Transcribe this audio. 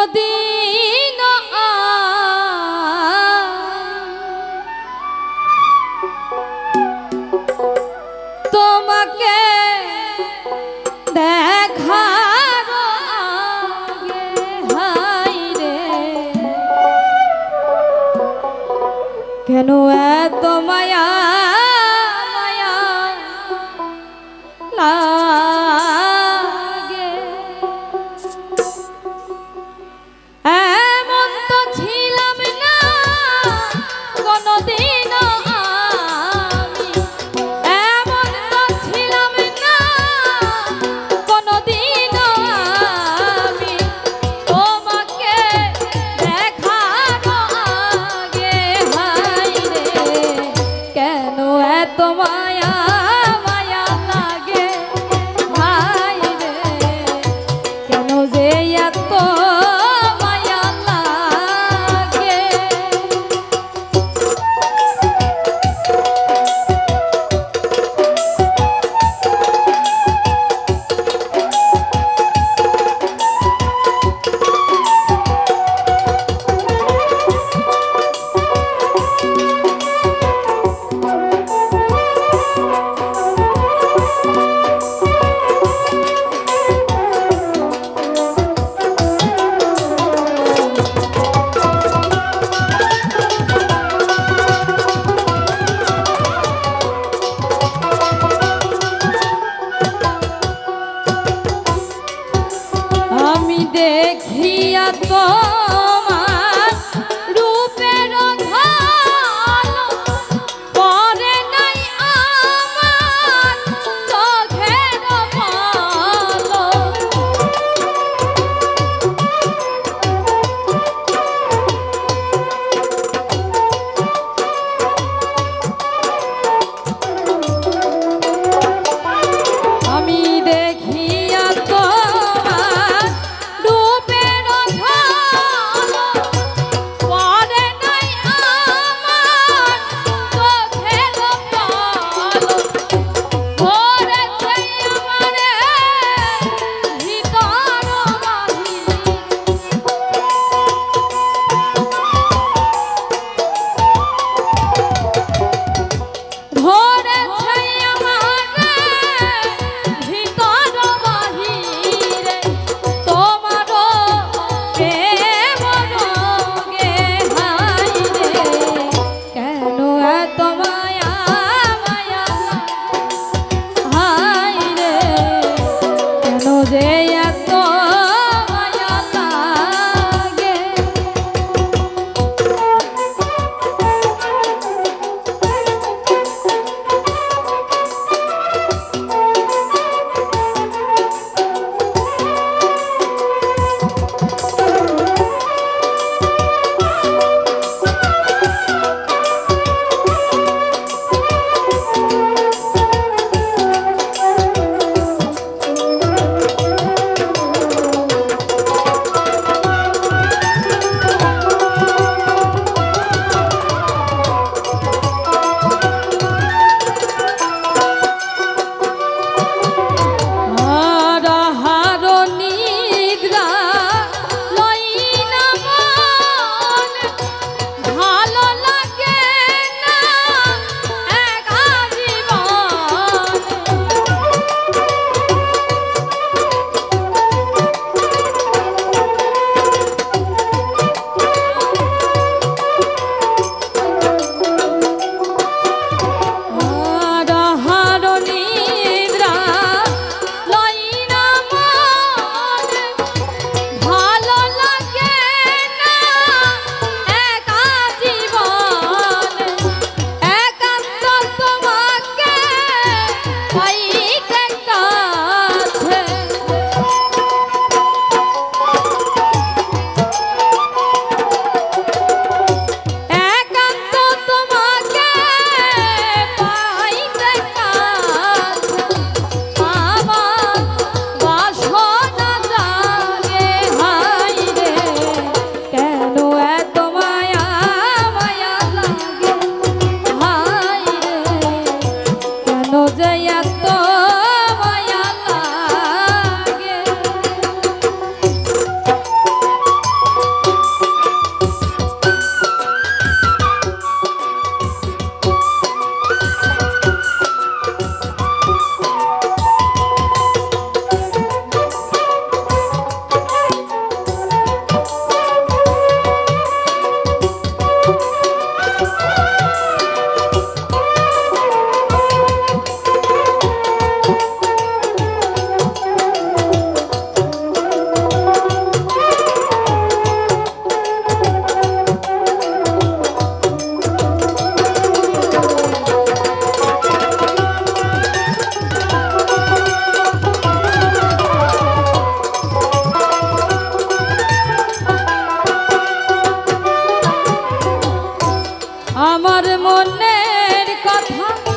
কোনদিন তোমাকে দেখা কেন এত মায়া মায়া লাভ দেখিয়া তোমার মনের কথা